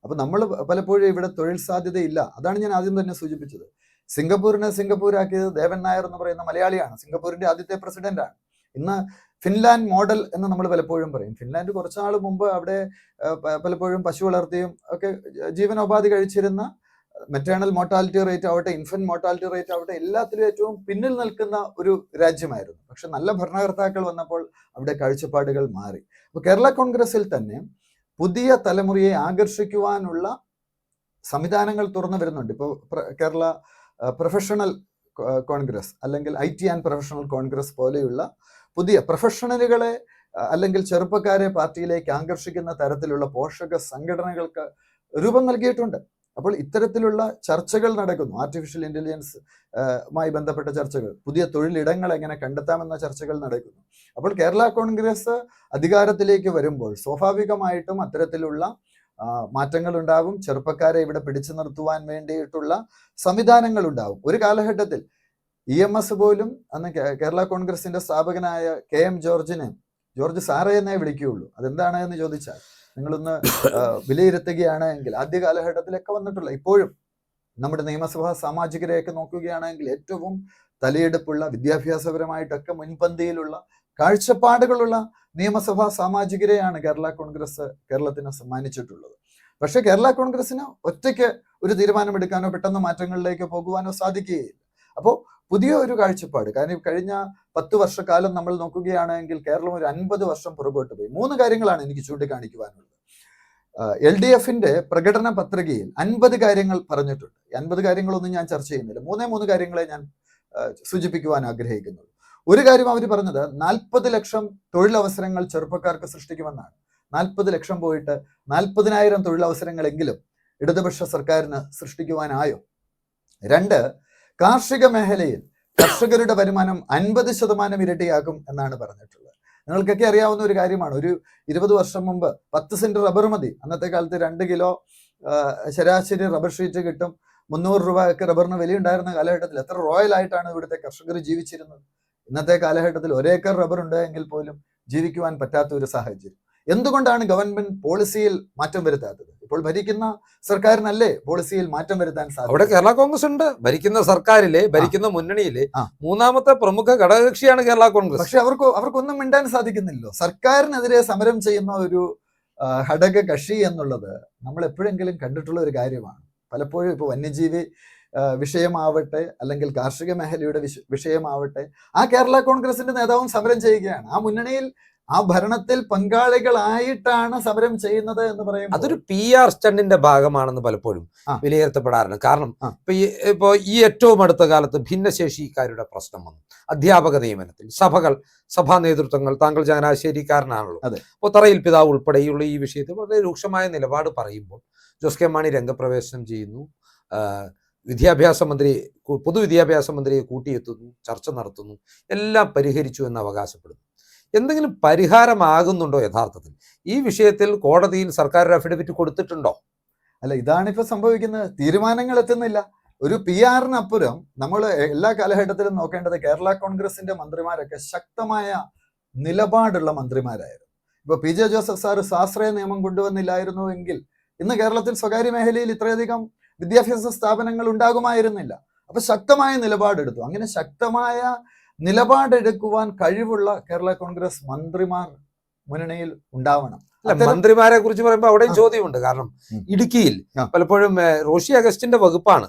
അപ്പൊ നമ്മൾ പലപ്പോഴും ഇവിടെ തൊഴിൽ സാധ്യതയില്ല. അതാണ് ഞാൻ ആദ്യം തന്നെ സൂചിപ്പിച്ചത്. സിംഗപ്പൂരിനെ സിംഗപ്പൂരാക്കിയത് ദേവൻ നായർ എന്ന് പറയുന്ന മലയാളിയാണ്. സിംഗപ്പൂരിന്റെ ആദ്യത്തെ പ്രസിഡന്റ് ആണ് ഇന്ന് ഫിൻലാൻഡ് മോഡൽ എന്ന് നമ്മൾ പലപ്പോഴും പറയും. ഫിൻലാൻഡ് കുറച്ച് നാൾ മുമ്പ് അവിടെ പലപ്പോഴും പശു വളർത്തിയും ഒക്കെ ജീവനോപാധി കഴിച്ചിരുന്ന മെറ്റേണൽ മോർട്ടാലിറ്റി റേറ്റ് ആവട്ടെ ഇൻഫന്റ് മോർട്ടാലിറ്റി റേറ്റ് ആവട്ടെ എല്ലാത്തിലും ഏറ്റവും പിന്നിൽ നിൽക്കുന്ന ഒരു രാജ്യമായിരുന്നു. പക്ഷെ നല്ല ഭരണകർത്താക്കൾ വന്നപ്പോൾ അവിടെ കാഴ്ചപ്പാടുകൾ മാറി. അപ്പോൾ കേരള കോൺഗ്രസിൽ തന്നെ പുതിയ തലമുറയെ ആകർഷിക്കുവാനുള്ള സംവിധാനങ്ങൾ തുറന്നു വരുന്നുണ്ട്. ഇപ്പോൾ കേരള പ്രൊഫഷണൽ കോൺഗ്രസ് അല്ലെങ്കിൽ I T and professional congress പോലെയുള്ള പുതിയ പ്രൊഫഷണലുകളെ അല്ലെങ്കിൽ ചെറുപ്പക്കാരെ പാർട്ടിയിലേക്ക് ആകർഷിക്കുന്ന തരത്തിലുള്ള പോഷക സംഘടനകൾക്ക് രൂപം നൽകിയിട്ടുണ്ട്. അപ്പോൾ ഇത്തരത്തിലുള്ള ചർച്ചകൾ നടക്കുന്നു. ആർട്ടിഫിഷ്യൽ ഇന്റലിജൻസ് മായി ബന്ധപ്പെട്ട ചർച്ചകൾ പുതിയ തൊഴിലിടങ്ങൾ എങ്ങനെ കണ്ടെത്താമെന്ന ചർച്ചകൾ നടക്കുന്നു. അപ്പോൾ കേരള കോൺഗ്രസ് അധികാരത്തിലേക്ക് വരുമ്പോൾ സ്വാഭാവികമായിട്ടും അത്തരത്തിലുള്ള മാറ്റങ്ങൾ ഉണ്ടാകും ചെറുപ്പക്കാരെ ഇവിടെ പിടിച്ചു നിർത്തുവാൻ വേണ്ടിയിട്ടുള്ള സംവിധാനങ്ങൾ ഉണ്ടാവും ഒരു കാലഘട്ടത്തിൽ ഇ എം എസ് പോലും അന്ന് കേരള കോൺഗ്രസിന്റെ സ്ഥാപകനായ കെ എം ജോർജിനെ ജോർജ് സാറേ എന്നേ വിളിക്കുകയുള്ളൂ. അതെന്താണ് എന്ന് ചോദിച്ചാൽ നിങ്ങളൊന്ന് വിലയിരുത്തുകയാണ് എങ്കിൽ ആദ്യ കാലഘട്ടത്തിലൊക്കെ വന്നിട്ടുള്ള ഇപ്പോഴും നമ്മുടെ നിയമസഭാ സാമാജികരെയൊക്കെ നോക്കുകയാണെങ്കിൽ ഏറ്റവും തലയെടുപ്പുള്ള വിദ്യാഭ്യാസപരമായിട്ടൊക്കെ മുൻപന്തിയിലുള്ള കാഴ്ചപ്പാടുകളുള്ള നിയമസഭാ സാമാജികരെയാണ് കേരള കോൺഗ്രസ് കേരളത്തിന് സമ്മാനിച്ചിട്ടുള്ളത്. പക്ഷേ കേരള കോൺഗ്രസിന് ഒറ്റയ്ക്ക് ഒരു തീരുമാനമെടുക്കാനോ പെട്ടെന്ന് മാറ്റങ്ങളിലേക്ക് പോകുവാനോ സാധിക്കുകയില്ല. അപ്പോൾ പുതിയ ഒരു കാഴ്ചപ്പാട്. കാരണം കഴിഞ്ഞ പത്ത് വർഷക്കാലം നമ്മൾ നോക്കുകയാണെങ്കിൽ കേരളം ഒരു അൻപത് വർഷം പുറകോട്ട് പോയി. മൂന്ന് കാര്യങ്ങളാണ് എനിക്ക് ചൂണ്ടിക്കാണിക്കുവാനുള്ളത്. എൽ ഡി എഫിന്റെ പ്രകടന പത്രികയിൽ അൻപത് കാര്യങ്ങൾ പറഞ്ഞിട്ടുണ്ട്. അൻപത് കാര്യങ്ങളൊന്നും ഞാൻ ചർച്ച ചെയ്യുന്നില്ല. മൂന്നേ മൂന്ന് കാര്യങ്ങളെ ഞാൻ സൂചിപ്പിക്കുവാൻ ആഗ്രഹിക്കുന്നുള്ളൂ. ഒരു കാര്യം അവർ പറഞ്ഞത് നാൽപ്പത് ലക്ഷം തൊഴിലവസരങ്ങൾ ചെറുപ്പക്കാർക്ക് സൃഷ്ടിക്കുമെന്നാണ്. നാൽപ്പത് ലക്ഷം പോയിട്ട് നാൽപ്പതിനായിരം തൊഴിലവസരങ്ങളെങ്കിലും ഇടതുപക്ഷ സർക്കാരിന് സൃഷ്ടിക്കുവാനായോ? രണ്ട് കാർഷിക മേഖലയിൽ കർഷകരുടെ വരുമാനം അൻപത് ശതമാനം ഇരട്ടിയാകും എന്നാണ് പറഞ്ഞിട്ടുള്ളത്. നിങ്ങൾക്കൊക്കെ അറിയാവുന്ന ഒരു കാര്യമാണ്. ഒരു ഇരുപത് വർഷം മുമ്പ് പത്ത് സെന്റ് റബ്ബർ മതി. അന്നത്തെ കാലത്ത് രണ്ട് കിലോ ശരാശരി റബ്ബർ ഷീറ്റ് കിട്ടും. മുന്നൂറ് രൂപയൊക്കെ റബ്ബറിന് വിലയുണ്ടായിരുന്ന കാലഘട്ടത്തിൽ എത്ര റോയൽ ആയിട്ടാണ് ഇവിടുത്തെ കർഷകർ ജീവിച്ചിരുന്നത്? ഇന്നത്തെ കാലഘട്ടത്തിൽ ഒരേക്കർ റബ്ബർ ഉണ്ട് എങ്കിൽ പോലും ജീവിക്കുവാൻ പറ്റാത്ത ഒരു സാഹചര്യം. എന്തുകൊണ്ടാണ് ഗവൺമെന്റ് പോളിസിയിൽ മാറ്റം വരുത്താത്തത്? ഇപ്പോൾ ഭരിക്കുന്ന സർക്കാരിനല്ലേ പോളിസിയിൽ മാറ്റം വരുത്താൻ സാധിക്കും അവിടെ കേരള കോൺഗ്രസ് ഉണ്ട്. ഭരിക്കുന്ന സർക്കാരിലെ ഭരിക്കുന്ന മുന്നണിയിലെ മൂന്നാമത്തെ പ്രമുഖ ഘടകകക്ഷിയാണ് കേരള കോൺഗ്രസ്. പക്ഷെ അവർക്ക് അവർക്കൊന്നും മിണ്ടാൻ സാധിക്കുന്നില്ലല്ലോ. സർക്കാരിനെതിരെ സമരം ചെയ്യുന്ന ഒരു ഘടക കക്ഷി എന്നുള്ളത് നമ്മൾ എപ്പോഴെങ്കിലും കണ്ടിട്ടുള്ള ഒരു കാര്യമാണ്. പലപ്പോഴും ഇപ്പോൾ വന്യജീവി വിഷയമാവട്ടെ അല്ലെങ്കിൽ കാർഷിക മേഖലയുടെ വിഷയമാവട്ടെ ആ കേരള കോൺഗ്രസിന്റെ നേതാവും സമരം ചെയ്യുകയാണ്. ആ മുന്നണിയിൽ ആ ഭരണത്തിൽ പങ്കാളികളായിട്ടാണ് സമരം ചെയ്യുന്നത് എന്ന് പറയും അതൊരു പി ആർ സ്റ്റണ്ടിന്റെ ഭാഗമാണെന്ന് പലപ്പോഴും വിലയിരുത്തപ്പെടാറുണ്ട്. കാരണം ഇപ്പൊ ഈ ഇപ്പോ ഈ ഏറ്റവും അടുത്ത കാലത്ത് ഭിന്നശേഷിക്കാരുടെ പ്രശ്നം വന്നു. അധ്യാപക നിയമനത്തിൽ സഭകൾ സഭാ നേതൃത്വങ്ങൾ താങ്കൾ ചങ്ങനാശ്ശേരിക്കാരനാണല്ലോ. അപ്പോൾ തറയിൽ പിതാവ് ഉൾപ്പെടെയുള്ള ഈ വിഷയത്തിൽ വളരെ രൂക്ഷമായ നിലപാട് പറയുമ്പോൾ ജോസ് കെ മാണി രംഗപ്രവേശനം ചെയ്യുന്നു. വിദ്യാഭ്യാസ മന്ത്രി പൊതുവിദ്യാഭ്യാസ മന്ത്രിയെ കൂട്ടിയെത്തുന്നു ചർച്ച നടത്തുന്നു എല്ലാം പരിഹരിച്ചു എന്ന് അവകാശപ്പെടുന്നു. എന്തെങ്കിലും പരിഹാരമാകുന്നുണ്ടോ യഥാർത്ഥത്തിൽ? ഈ വിഷയത്തിൽ കോടതിയിൽ സർക്കാർ ഒരു അഫിഡവിറ്റ് കൊടുത്തിട്ടുണ്ടോ? അല്ല ഇതാണിപ്പോൾ സംഭവിക്കുന്നത്. തീരുമാനങ്ങൾ എത്തുന്നില്ല. ഒരു പി ആറിനപ്പുറം നമ്മൾ എല്ലാ കാലഘട്ടത്തിലും നോക്കേണ്ടത് കേരള കോൺഗ്രസിന്റെ മന്ത്രിമാരൊക്കെ ശക്തമായ നിലപാടുള്ള മന്ത്രിമാരായിരുന്നു. ഇപ്പൊ പി ജെ ജോസഫ് സാർ സ്വാശ്രയ നിയമം കൊണ്ടുവന്നില്ലായിരുന്നു എങ്കിൽ ഇന്ന് കേരളത്തിൽ സ്വകാര്യ മേഖലയിൽ ഇത്രയധികം വിദ്യാഭ്യാസ സ്ഥാപനങ്ങൾ ഉണ്ടാകുമായിരുന്നില്ല. അപ്പൊ ശക്തമായ നിലപാടെടുത്തു. അങ്ങനെ ശക്തമായ നിലപാടെടുക്കുവാൻ കഴിവുള്ള കേരള കോൺഗ്രസ് മന്ത്രിമാർ മുന്നണിയിൽ ഉണ്ടാവണം. അല്ല മന്ത്രിമാരെ കുറിച്ച് പറയുമ്പോൾ അവിടെയും ചോദ്യമുണ്ട്. കാരണം ഇടുക്കിയിൽ പലപ്പോഴും റോഷി അഗസ്റ്റിന്റെ വകുപ്പാണ്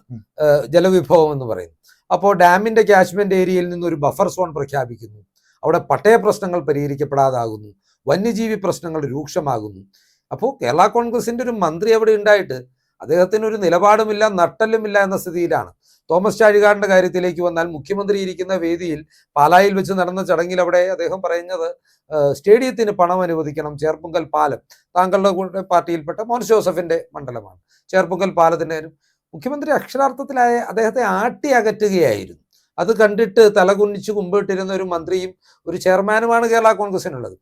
ജലവിഭവം എന്ന് പറയുന്നത്. അപ്പോൾ ഡാമിന്റെ ക്യാച്ച്മെന്റ് ഏരിയയിൽ നിന്ന് ഒരു ബഫർ സോൺ പ്രഖ്യാപിക്കുന്നു. അവിടെ പട്ടയ പ്രശ്നങ്ങൾ പരിഹരിക്കപ്പെടാതാകുന്നു. വന്യജീവി പ്രശ്നങ്ങൾ രൂക്ഷമാകുന്നു. അപ്പോൾ കേരള കോൺഗ്രസിന്റെ ഒരു മന്ത്രി അവിടെ ഉണ്ടായിട്ട് അദ്ദേഹത്തിന് ഒരു നിലപാടുമില്ല നട്ടല്ലുമില്ല എന്ന സ്ഥിതിയിലാണ്. തോമസ് ചാഴികാടിന്റെ കാര്യത്തിലേക്ക് വന്നാൽ മുഖ്യമന്ത്രി ഇരിക്കുന്ന വേദിയിൽ പാലായിൽ വെച്ച് നടന്ന ചടങ്ങിൽ അവിടെ അദ്ദേഹം പറയുന്നത് സ്റ്റേഡിയത്തിന് പണം അനുവദിക്കണം ചേർപ്പുങ്കൽ പാലം. താങ്കളുടെ പാർട്ടിയിൽപ്പെട്ട മോൻസ് ജോസഫിന്റെ മണ്ഡലമാണ്. ചേർപ്പുങ്കൽ പാലത്തിന്റെ മുഖ്യമന്ത്രി അക്ഷരാർത്ഥത്തിലായ അദ്ദേഹത്തെ ആട്ടി അകറ്റുകയായിരുന്നു. അത് കണ്ടിട്ട് തലകുനിച്ച് കുമ്പിട്ടിരുന്ന ഒരു മന്ത്രിയും ഒരു ചെയർമാനുമാണ് കേരള കോൺഗ്രസിനുള്ളത്.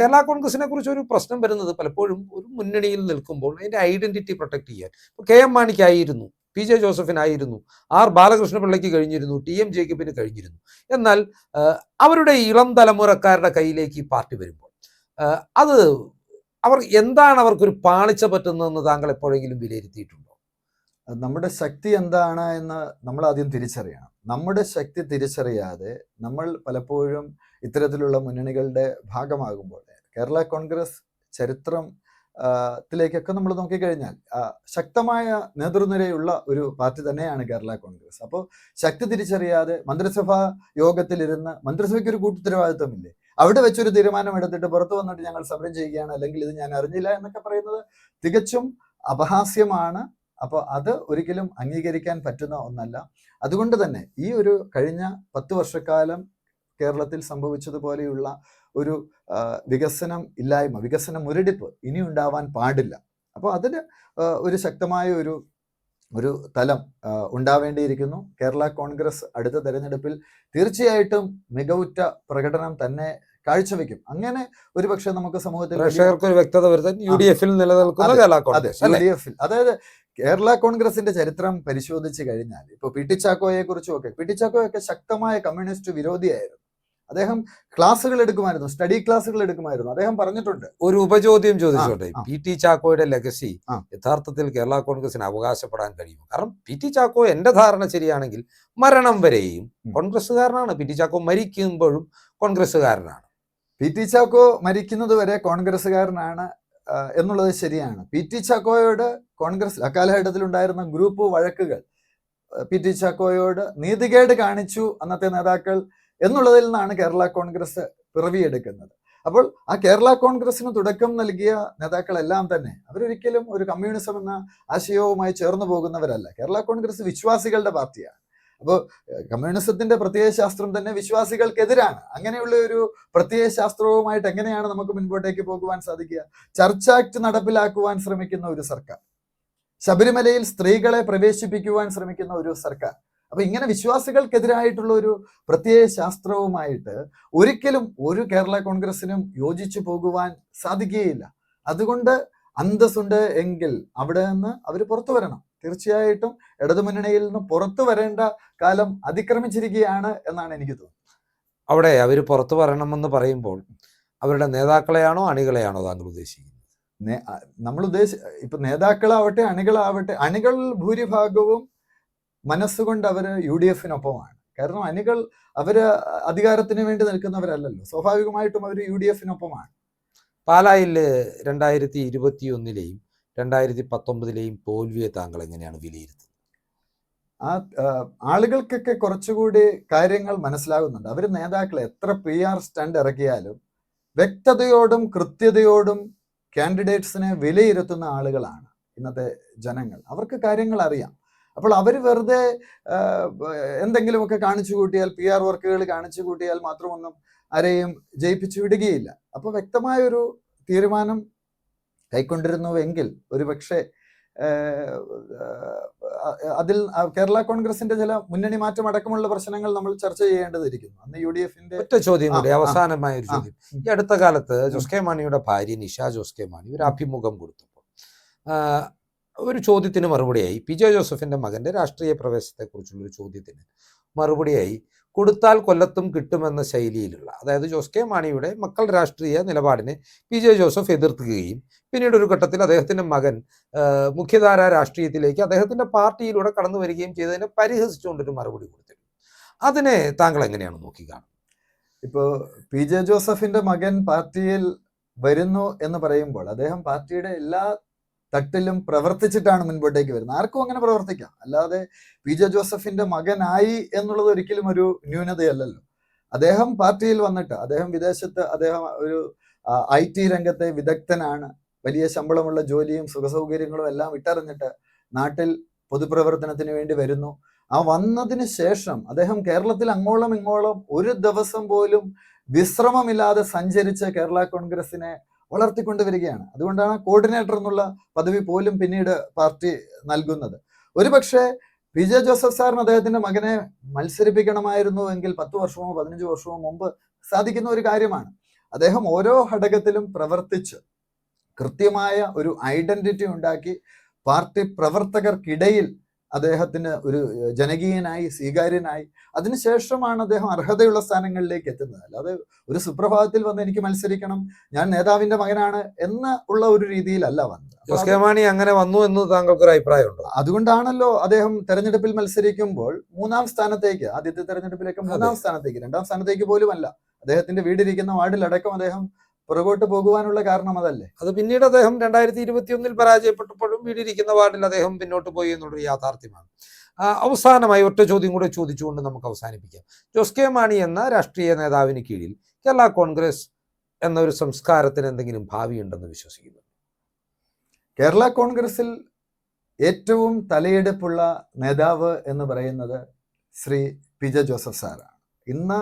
കേരള കോൺഗ്രസിനെ കുറിച്ച് ഒരു പ്രശ്നം വരുന്നത് പലപ്പോഴും ഒരു മുന്നണിയിൽ നിൽക്കുമ്പോൾ അതിന്റെ ഐഡന്റിറ്റി പ്രൊട്ടക്ട് ചെയ്യാൻ. ഇപ്പൊ കെ എം മാണിക്കായിരുന്നു പി ജെ ജോസഫിനായിരുന്നു ആർ ബാലകൃഷ്ണപിള്ളയ്ക്ക് കഴിഞ്ഞിരുന്നു ടി എം ജേക്കബിന് കഴിഞ്ഞിരുന്നു. എന്നാൽ അവരുടെ ഇളം തലമുറക്കാരുടെ കയ്യിലേക്ക് ഈ പാർട്ടി വരുമ്പോൾ അത് അവർ എന്താണ് അവർക്കൊരു പാളിച്ച പറ്റുന്നതെന്ന് താങ്കൾ എപ്പോഴെങ്കിലും വിലയിരുത്തിയിട്ടുണ്ടോ? നമ്മുടെ ശക്തി എന്താണ് എന്ന് നമ്മൾ ആദ്യം തിരിച്ചറിയണം. നമ്മുടെ ശക്തി തിരിച്ചറിയാതെ നമ്മൾ പലപ്പോഴും ഇത്തരത്തിലുള്ള മുന്നണികളുടെ ഭാഗമാകുമ്പോൾ കേരള കോൺഗ്രസ് ചരിത്രം ത്തിലേക്കൊക്കെ നമ്മൾ നോക്കിക്കഴിഞ്ഞാൽ ശക്തമായ നേതൃനിരയുള്ള ഒരു പാർട്ടി തന്നെയാണ് കേരള കോൺഗ്രസ്. അപ്പോൾ ശക്തി തിരിച്ചറിയാതെ മന്ത്രിസഭാ യോഗത്തിലിരുന്ന് മന്ത്രിസഭയ്ക്ക് ഒരു കൂട്ടുത്തരവാദിത്വമില്ലേ? അവിടെ വെച്ചൊരു തീരുമാനം എടുത്തിട്ട് പുറത്തു വന്നിട്ട് ഞങ്ങൾ സമരം ചെയ്യുകയാണ് അല്ലെങ്കിൽ ഇത് ഞാൻ അറിഞ്ഞില്ല എന്നൊക്കെ പറയുന്നത് തികച്ചും അപഹാസ്യമാണ് അപ്പോൾ അത് ഒരിക്കലും അംഗീകരിക്കാൻ പറ്റുന്ന ഒന്നല്ല. അതുകൊണ്ട് തന്നെ ഈ ഒരു കഴിഞ്ഞ പത്ത് വർഷക്കാലം കേരളത്തിൽ സംഭവിച്ചതുപോലെയുള്ള ഒരു വികസനം ഇല്ലായ്മ വികസന മുരടിപ്പ് ഇനി ഉണ്ടാവാൻ പാടില്ല. അപ്പോൾ അതിന് ഒരു ശക്തമായ ഒരു ഒരു തലം ഉണ്ടാവേണ്ടിയിരിക്കുന്നു. കേരള കോൺഗ്രസ് അടുത്ത തെരഞ്ഞെടുപ്പിൽ തീർച്ചയായിട്ടും മികവുറ്റ പ്രകടനം തന്നെ കാഴ്ചവെക്കും. അങ്ങനെ ഒരു പക്ഷേ നമുക്ക് സമൂഹത്തിൽ പ്രേക്ഷകർക്ക് ഒരു വ്യക്തത വരുത്താൻ യു ഡി എഫിൽ നിലനിൽക്കുന്ന അതെ, കേരള അതെ കോൺഗ്രസ് യു ഡി എഫിൽ അതായത് കേരള കോൺഗ്രസിന്റെ ചരിത്രം പരിശോധിച്ചു കഴിഞ്ഞാൽ ഇപ്പൊ പി ടി ചാക്കോയെ കുറിച്ചും ഒക്കെ പി ടി ചാക്കോയൊക്കെ ശക്തമായ കമ്മ്യൂണിസ്റ്റ് വിരോധിയായിരുന്നു. അദ്ദേഹം ക്ലാസ്സുകൾ എടുക്കുമായിരുന്നു സ്റ്റഡി ക്ലാസ്സുകൾ എടുക്കുമായിരുന്നു. അദ്ദേഹം പറഞ്ഞിട്ടുണ്ട്. ഒരു ഉപചോദ്യം ചോദിച്ചോട്ടെ പി ടി ചാക്കോയുടെ ലെഗസി യഥാർത്ഥത്തിൽ കേരള കോൺഗ്രസിന് അവകാശപ്പെടാൻ കഴിയും കാരണം പി ടി ചാക്കോ എന്റെ ധാരണ ശരിയാണെങ്കിൽ മരണം വരെയും കോൺഗ്രസ്സുകാരനാണ്. പി ടി ചാക്കോ മരിക്കുമ്പോഴും കോൺഗ്രസ്സുകാരനാണ്. പി ടി ചാക്കോ മരിക്കുന്നത് വരെ കോൺഗ്രസ്സുകാരനാണ് എന്നുള്ളത് ശരിയാണ്. പി ടി ചാക്കോയോട് കോൺഗ്രസ് അക്കാലഘട്ടത്തിൽ ഉണ്ടായിരുന്ന ഗ്രൂപ്പ് വഴക്കുകൾ പി ടി ചാക്കോയോട് നീതികേട് കാണിച്ചു അന്നത്തെ നേതാക്കൾ എന്നുള്ളതിൽ നിന്നാണ് കേരള കോൺഗ്രസ് പിറവിയെടുക്കുന്നത്. അപ്പോൾ ആ കേരള കോൺഗ്രസിന് തുടക്കം നൽകിയ നേതാക്കളെല്ലാം തന്നെ അവരൊരിക്കലും ഒരു കമ്മ്യൂണിസം എന്ന ആശയവുമായി ചേർന്നു പോകുന്നവരല്ല. കേരള കോൺഗ്രസ് വിശ്വാസികളുടെ പാർട്ടിയാണ്. അപ്പോൾ കമ്മ്യൂണിസത്തിന്റെ പ്രത്യയശാസ്ത്രം തന്നെ വിശ്വാസികൾക്കെതിരാണ്. അങ്ങനെയുള്ള ഒരു പ്രത്യയശാസ്ത്രവുമായിട്ട് എങ്ങനെയാണ് നമുക്ക് മുൻപോട്ടേക്ക് പോകുവാൻ സാധിക്കുക? ചർച്ച് ആക്ട് നടപ്പിലാക്കുവാൻ ശ്രമിക്കുന്ന ഒരു സർക്കാർ. ശബരിമലയിൽ സ്ത്രീകളെ പ്രവേശിപ്പിക്കുവാൻ ശ്രമിക്കുന്ന ഒരു സർക്കാർ. അപ്പൊ ഇങ്ങനെ വിശ്വാസികൾക്കെതിരായിട്ടുള്ള ഒരു പ്രത്യയ ശാസ്ത്രവുമായിട്ട് ഒരിക്കലും ഒരു കേരള കോൺഗ്രസിനും യോജിച്ചു പോകുവാൻ സാധിക്കുകയില്ല. അതുകൊണ്ട് അന്തസ്സുണ്ട് എങ്കിൽ അവിടെ നിന്ന് അവർ പുറത്തു വരണം. തീർച്ചയായിട്ടും ഇടതുമുന്നണിയിൽ നിന്ന് പുറത്തു വരേണ്ട കാലം അതിക്രമിച്ചിരിക്കുകയാണ് എന്നാണ് എനിക്ക് തോന്നുന്നത്. അവിടെ അവർ പുറത്തു വരണമെന്ന് പറയുമ്പോൾ അവരുടെ നേതാക്കളെയാണോ അണികളെയാണോ താങ്കൾ ഉദ്ദേശിക്കുന്നത്? നമ്മൾ ഉദ്ദേശി ഇപ്പൊ നേതാക്കളാവട്ടെ അണികളാവട്ടെ അണികൾ ഭൂരിഭാഗവും മനസ്സുകൊണ്ട് അവർ യു ഡി എഫിനൊപ്പമാണ്. കാരണം അണികൾ അവർ അധികാരത്തിന് വേണ്ടി നിൽക്കുന്നവരല്ലല്ലോ. സ്വാഭാവികമായിട്ടും അവർ യു ഡി എഫിനൊപ്പമാണ്. പാലായിൽ രണ്ടായിരത്തി ഇരുപത്തി ഒന്നിലെയും രണ്ടായിരത്തി പത്തൊമ്പതിലെയും തോൽവിയെ താങ്കൾ എങ്ങനെയാണ് വിലയിരുത്തുന്നത്? ആ ആളുകൾക്കൊക്കെ കുറച്ചുകൂടി കാര്യങ്ങൾ മനസ്സിലാകുന്നുണ്ട്. അവർ നേതാക്കൾ എത്ര പി ആർ സ്റ്റണ്ട് ഇറക്കിയാലും വ്യക്തതയോടും കൃത്യതയോടും കാൻഡിഡേറ്റ്സിനെ വിലയിരുത്തുന്ന ആളുകളാണ് ഇന്നത്തെ ജനങ്ങൾ. അവർക്ക് കാര്യങ്ങൾ അറിയാം. അപ്പോൾ അവർ വെറുതെ എന്തെങ്കിലുമൊക്കെ കാണിച്ചു കൂട്ടിയാൽ പി ആർ വർക്കുകൾ കാണിച്ചു കൂട്ടിയാൽ മാത്രമൊന്നും ആരെയും ജയിപ്പിച്ചു വിടുകയില്ല. അപ്പോൾ വ്യക്തമായൊരു തീരുമാനം കൈക്കൊണ്ടിരുന്നുവെങ്കിൽ ഒരുപക്ഷെ അതിൽ കേരള കോൺഗ്രസിന്റെ ചില മുന്നണി മാറ്റം അടക്കമുള്ള പ്രശ്നങ്ങൾ നമ്മൾ ചർച്ച ചെയ്യേണ്ടതിരിക്കുന്നു. അന്ന് യു ഡി എഫിന്റെ ഒറ്റ ചോദ്യം കൂടി അവസാനമായ ഒരു. ചോദ്യം. ഈ അടുത്ത കാലത്ത് ജോസ് കെ മാണിയുടെ ഭാര്യ നിഷ ജോസ് കെ മാണി ഒരു അഭിമുഖം കൊടുത്തപ്പോൾ ഒരു ചോദ്യത്തിന് മറുപടിയായി. പി ജെ ജോസഫിന്റെ മകന്റെ രാഷ്ട്രീയ പ്രവേശത്തെക്കുറിച്ചുള്ള ഒരു ചോദ്യത്തിന് മറുപടിയായി. കൊടുത്താൽ കൊല്ലത്തും കിട്ടുമെന്ന ശൈലിയിലുള്ള അതായത് ജോസ് കെ മാണിയുടെ മക്കൾ രാഷ്ട്രീയ നിലപാടിനെ പി ജെ ജോസഫ് എതിർക്കുകയും പിന്നീട് ഒരു ഘട്ടത്തിൽ അദ്ദേഹത്തിന്റെ മകൻ മുഖ്യധാരാ രാഷ്ട്രീയത്തിലേക്ക് അദ്ദേഹത്തിന്റെ പാർട്ടിയിലൂടെ കടന്നു വരികയും ചെയ്തതിനെ പരിഹസിച്ചുകൊണ്ടൊരു മറുപടി കൊടുത്തിരുന്നു. അതിനെ താങ്കൾ എങ്ങനെയാണ് നോക്കിക്കാണുന്നത് ഇപ്പോൾ പി ജെ ജോസഫിന്റെ മകൻ പാർട്ടിയിൽ വരുന്നു എന്ന് പറയുമ്പോൾ അദ്ദേഹം പാർട്ടിയുടെ എല്ലാ തട്ടിലും പ്രവർത്തിച്ചിട്ടാണ് മുൻപോട്ടേക്ക് വരുന്നത്. ആർക്കും അങ്ങനെ പ്രവർത്തിക്കാം. അല്ലാതെ പി ജെ ജോസഫിന്റെ മകനായി എന്നുള്ളത് ഒരിക്കലും ഒരു ന്യൂനതയല്ലല്ലോ. അദ്ദേഹം പാർട്ടിയിൽ വന്നിട്ട് അദ്ദേഹം വിദേശത്ത് അദ്ദേഹം ഒരു ഐ ടി രംഗത്തെ വിദഗ്ധനാണ്. വലിയ ശമ്പളമുള്ള ജോലിയും സുഖസൗകര്യങ്ങളും എല്ലാം ഇട്ടറിഞ്ഞിട്ട് നാട്ടിൽ പൊതുപ്രവർത്തനത്തിന് വേണ്ടി വരുന്നു. ആ വന്നതിന് ശേഷം അദ്ദേഹം കേരളത്തിൽ അങ്ങോളം ഇങ്ങോളം ഒരു ദിവസം പോലും വിശ്രമമില്ലാതെ സഞ്ചരിച്ച് കേരള കോൺഗ്രസിനെ വളർത്തിക്കൊണ്ടുവരികയാണ്. അതുകൊണ്ടാണ് കോർഡിനേറ്റർ എന്നുള്ള പദവി പോലും പിന്നീട് പാർട്ടി നൽകുന്നത്. ഒരുപക്ഷെ പി ജെ ജോസഫ് സാറിന് അദ്ദേഹത്തിന്റെ മകനെ മത്സരിപ്പിക്കണമായിരുന്നു എങ്കിൽ പത്ത് വർഷമോ പതിനഞ്ച് വർഷമോ മുമ്പ് സാധിക്കുന്ന ഒരു കാര്യമാണ്. അദ്ദേഹം ഓരോ ഘടകത്തിലും പ്രവർത്തിച്ച് കൃത്യമായ ഒരു ഐഡന്റിറ്റി ഉണ്ടാക്കി പാർട്ടി പ്രവർത്തകർക്കിടയിൽ അദ്ദേഹത്തിന് ഒരു ജനകീയനായി സ്വീകാര്യനായി. അതിനുശേഷമാണ് അദ്ദേഹം അർഹതയുള്ള സ്ഥാനങ്ങളിലേക്ക് എത്തുന്നത്. അല്ലാതെ ഒരു സുപ്രഭാതത്തിൽ വന്ന് എനിക്ക് മത്സരിക്കണം ഞാൻ നേതാവിന്റെ മകനാണ് എന്ന് ഉള്ള ഒരു രീതിയിലല്ല വന്നത്. മാണി അങ്ങനെ വന്നു എന്ന് താങ്കൾക്ക് ഒരു അഭിപ്രായമുണ്ടോ? അതുകൊണ്ടാണല്ലോ അദ്ദേഹം തെരഞ്ഞെടുപ്പിൽ മത്സരിക്കുമ്പോൾ മൂന്നാം സ്ഥാനത്തേക്ക് ആദ്യത്തെ തെരഞ്ഞെടുപ്പിലേക്ക് മൂന്നാം സ്ഥാനത്തേക്ക് രണ്ടാം സ്ഥാനത്തേക്ക് പോലും അല്ല അദ്ദേഹത്തിന്റെ വീടിരിക്കുന്ന വാർഡിലടക്കം അദ്ദേഹം പുറകോട്ട് പോകുവാനുള്ള കാരണം അതല്ലേ? അത് പിന്നീട് അദ്ദേഹം രണ്ടായിരത്തി ഇരുപത്തിയൊന്നിൽ പരാജയപ്പെട്ടപ്പോഴും വീടിരിക്കുന്ന വാർഡിൽ അദ്ദേഹം പിന്നോട്ട് പോയി എന്നുള്ളൊരു യാഥാർത്ഥ്യമാണ്. അവസാനമായി ഒറ്റ ചോദ്യം കൂടെ ചോദിച്ചുകൊണ്ട് നമുക്ക് അവസാനിപ്പിക്കാം. ജോസ് കെ മാണി എന്ന രാഷ്ട്രീയ നേതാവിന് കീഴിൽ കേരള കോൺഗ്രസ് എന്നൊരു സംസ്കാരത്തിന് എന്തെങ്കിലും ഭാവിയുണ്ടെന്ന് വിശ്വസിക്കുന്നു. കേരള കോൺഗ്രസിൽ ഏറ്റവും തലയെടുപ്പുള്ള നേതാവ് എന്ന് പറയുന്നത് ശ്രീ പി ജെ ജോസഫ് സാറാണ്. ഇന്ന്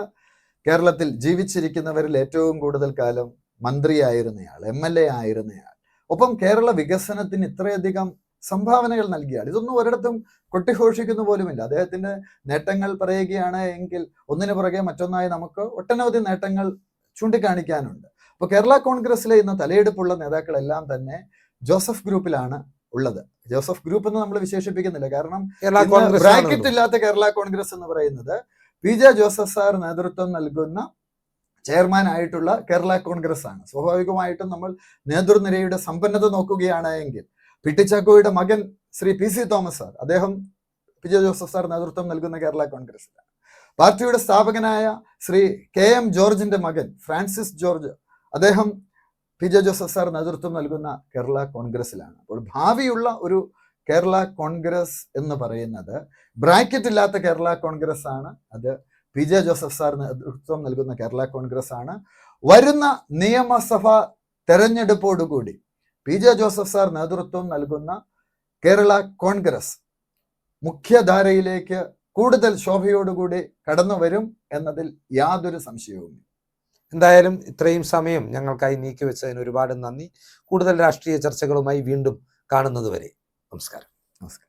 കേരളത്തിൽ ജീവിച്ചിരിക്കുന്നവരിൽ ഏറ്റവും കൂടുതൽ കാലം മന്ത്രിയായിരുന്നയാൾ എം എൽ എ ആയിരുന്നയാൾ. ഒപ്പം കേരള വികസനത്തിന് ഇത്രയധികം സംഭാവനകൾ നൽകിയാൽ ഇതൊന്നും ഒരിടത്തും കൊട്ടിഘോഷിക്കുന്ന പോലുമില്ല. അദ്ദേഹത്തിന്റെ നേട്ടങ്ങൾ പറയുകയാണ് എങ്കിൽ ഒന്നിനു പുറകെ മറ്റൊന്നായി നമുക്ക് ഒട്ടനവധി നേട്ടങ്ങൾ ചൂണ്ടിക്കാണിക്കാനുണ്ട്. അപ്പോൾ കേരള കോൺഗ്രസ്സിലെ ഇന്ന് തലയെടുപ്പുള്ള നേതാക്കളെല്ലാം തന്നെ ജോസഫ് ഗ്രൂപ്പിലാണ് ഉള്ളത്. ജോസഫ് ഗ്രൂപ്പ് എന്ന് നമ്മൾ വിശേഷിപ്പിക്കുന്നില്ല. കാരണം കേരള കോൺഗ്രസ് ബ്രാക്കറ്റ് ഇല്ലാത്ത കേരള കോൺഗ്രസ് എന്ന് പറയുന്നത് പി ജെ ജോസഫ് സാർ നേതൃത്വം നൽകുന്ന ചെയർമാൻ ആയിട്ടുള്ള കേരള കോൺഗ്രസ് ആണ് സ്വാഭാവികമായിട്ടും നമ്മൾ നേതൃനിരയുടെ സമ്പന്നത നോക്കുകയാണ് എങ്കിൽ പി ടി ചാക്കോയുടെ മകൻ Shri P C Thomas sir അദ്ദേഹം പി ജെ ജോസഫ് സാർ നേതൃത്വം നൽകുന്ന കേരള കോൺഗ്രസിലാണ് പാർട്ടിയുടെ സ്ഥാപകനായ ശ്രീ കെ എം ജോർജിന്റെ മകൻ ഫ്രാൻസിസ് ജോർജ് അദ്ദേഹം പി ജെ ജോസഫ് സാർ നേതൃത്വം നൽകുന്ന കേരള കോൺഗ്രസിലാണ് അപ്പോൾ ഭാവിയുള്ള ഒരു കേരള കോൺഗ്രസ് എന്ന് പറയുന്നത് ബ്രാക്കറ്റ് ഇല്ലാത്ത കേരള കോൺഗ്രസ് ആണ് അത് പി ജെ ജോസഫ് സാർ നേതൃത്വം നൽകുന്ന കേരള കോൺഗ്രസ് ആണ്. വരുന്ന നിയമസഭ തെരഞ്ഞെടുപ്പോടുകൂടി പി ജെ ജോസഫ് സാർ നേതൃത്വം നൽകുന്ന കേരള കോൺഗ്രസ് മുഖ്യധാരയിലേക്ക് കൂടുതൽ ശോഭയോടുകൂടി കടന്നു വരും എന്നതിൽ യാതൊരു സംശയവും എന്തായാലും ഇത്രയും സമയം ഞങ്ങൾക്കായി നീക്കിവെച്ചതിന് ഒരുപാട് നന്ദി. കൂടുതൽ രാഷ്ട്രീയ ചർച്ചകളുമായി വീണ്ടും കാണുന്നതുവരെ. നമസ്കാരം. നമസ്കാരം.